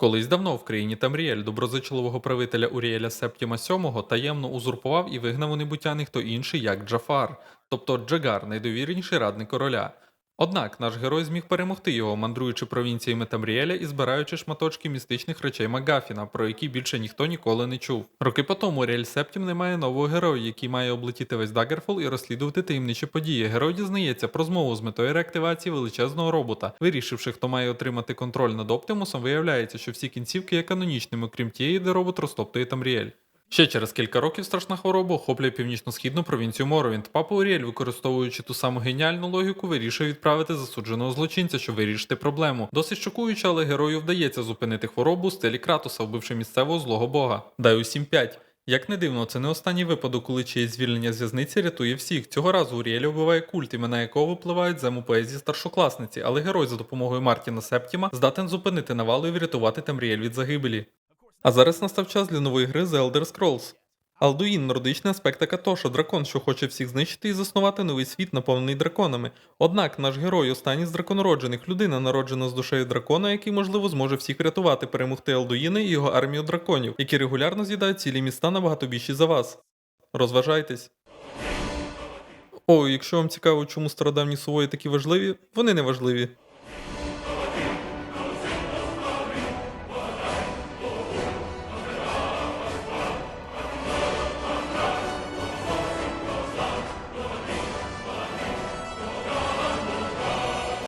Колись давно в країні Тамріель доброзичливого правителя Уріеля Септіма VII таємно узурпував і вигнав у небуття ніхто інший, як Джафар, тобто Джагар, найдовірніший радник короля. Однак наш герой зміг перемогти його, мандруючи провінціями Тамріеля і збираючи шматочки містичних речей Магафіна, про які більше ніхто ніколи не чув. Роки по тому Уріель Септім не має нового героя, який має облетіти весь Даггерфол і розслідувати таємничі події. Герой дізнається про змову з метою реактивації величезного робота. Вирішивши, хто має отримати контроль над Оптимусом, виявляється, що всі кінцівки є канонічними, крім тієї, де робот розтоптує Тамріель. Ще через кілька років страшна хвороба охоплює північно-східну провінцію Моровінт. Папа Уріель, використовуючи ту саму геніальну логіку, вирішує відправити засудженого злочинця, щоб вирішити проблему. Досить шокуюче, але герою вдається зупинити хворобу у стилі Кратоса, вбивши місцевого злого бога. Дай усім п'ять. Як не дивно, це не останній випадок, коли чиєсь звільнення з в'язниці рятує всіх. Цього разу Уріеля вбиває культ, імена якого випливають з поезії старшокласниці, але герой за допомогою Мартіна Септіма здатен зупинити навалу і врятувати Тамріель від загибелі. А зараз настав час для нової гри The Elder Scrolls. Алдуїн нордичний аспект Акатоша, дракон, що хоче всіх знищити і заснувати новий світ, наповнений драконами. Однак наш герой останній з драконороджених, людина, народжена з душею дракона, який, можливо, зможе всіх врятувати, перемогти Алдуїна і його армію драконів, які регулярно з'їдають цілі міста набагато більші за вас. Розважайтесь. О, якщо вам цікаво, чому стародавні сувої такі важливі, вони не важливі.